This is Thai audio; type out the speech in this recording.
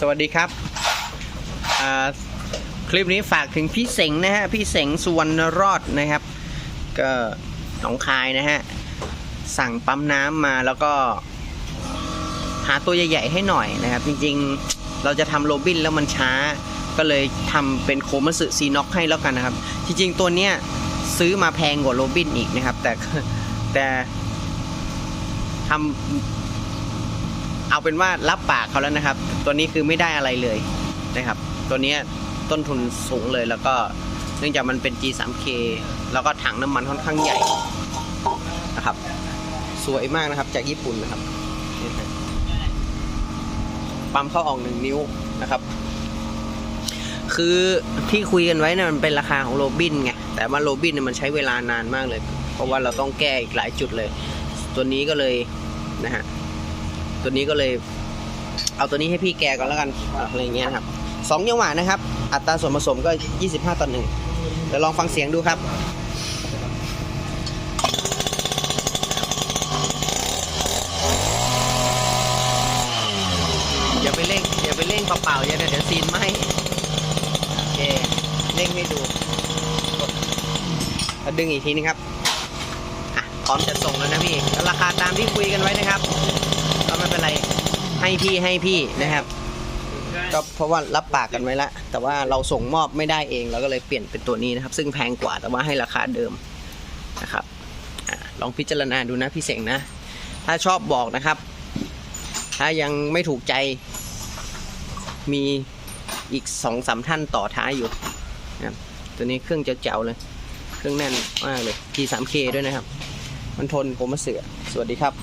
สวัสดีครับคลิปนี้ฝากถึงพี่เสงนะฮะพี่เสงสุวรรณรอดนะครับ ก็หนองคายนะฮะสั่งปั๊มน้ำมาแล้วก็หาตัวใหญ่ๆให้หน่อยนะครับ จริงๆเราจะทำโรบินแล้วมันช้า ก็เลยทำเป็นโคมัสึซีน็อกให้แล้วกันนะครับ จริงๆตัวเนี้ยซื้อมาแพงกว่าโรบินอีกนะครับ แต่แต่ทำ เอาเป็นว่ารับปากเขาแล้วนะครับ ตัวนี้คือไม่ได้อะไรเลยนะครับ ตัวนี้ต้นทุนสูงเลยแล้วก็เนื่องจากมันเป็น G3K แล้วก็ถังน้ำมันค่อนข้างใหญ่นะครับ สวยมากนะครับจากญี่ปุ่นนะครับปั๊มเข้าออกหนึ่งนิ้วนะครับ คือที่คุยกันไว้นะมันเป็นราคาของโรบินไงแต่ว่าโรบินเนี่ยมันใช้เวลานานมากเลย เพราะว่าเราต้องแก้อีกหลายจุดเลย ตัวนี้ก็เลยนะฮะ ตัวนี้ก็เลย เอาตัวนี้ให้พี่แกก่อนแล้วกันอะไรอย่างเงี้ยครับสองจังหวะนะครับ อัตราส่วนผสมก็ 25ต่อหนึ่งเดี๋ยวลองฟังเสียงดูครับอย่าไปเร่งอย่าไปเร่งเปล่าๆอย่าเดี๋ยวเดี๋ยวซีนไหมโอเคเร่งให้ดูกดแล้วดึงอีกทีนึงครับอะพร้อมจะส่งแล้วนะพี่ราคาตามที่คุยกันไว้นะครับ ให้พี่ให้พี่นะครับ ก็เพราะว่ารับปากกันไว้แล้วแต่ว่าเราส่งมอบไม่ได้เองเราก็เลยเปลี่ยนเป็นตัวนี้นะครับ ซึ่งแพงกว่าแต่ว่าให้ราคาเดิมนะครับอลองพิจารณาดูนะพี่เสงนะ ถ้าชอบบอกนะครับ ถ้ายังไม่ถูกใจมีอีกสองสามท่านต่อท้ายอยู่นะครับตัวนี้เครื่องเจ๋วๆเลย เครื่องแน่นมากเลย G3K ด้วยนะครับ มันทนผมมาเสือสวัสดีครับ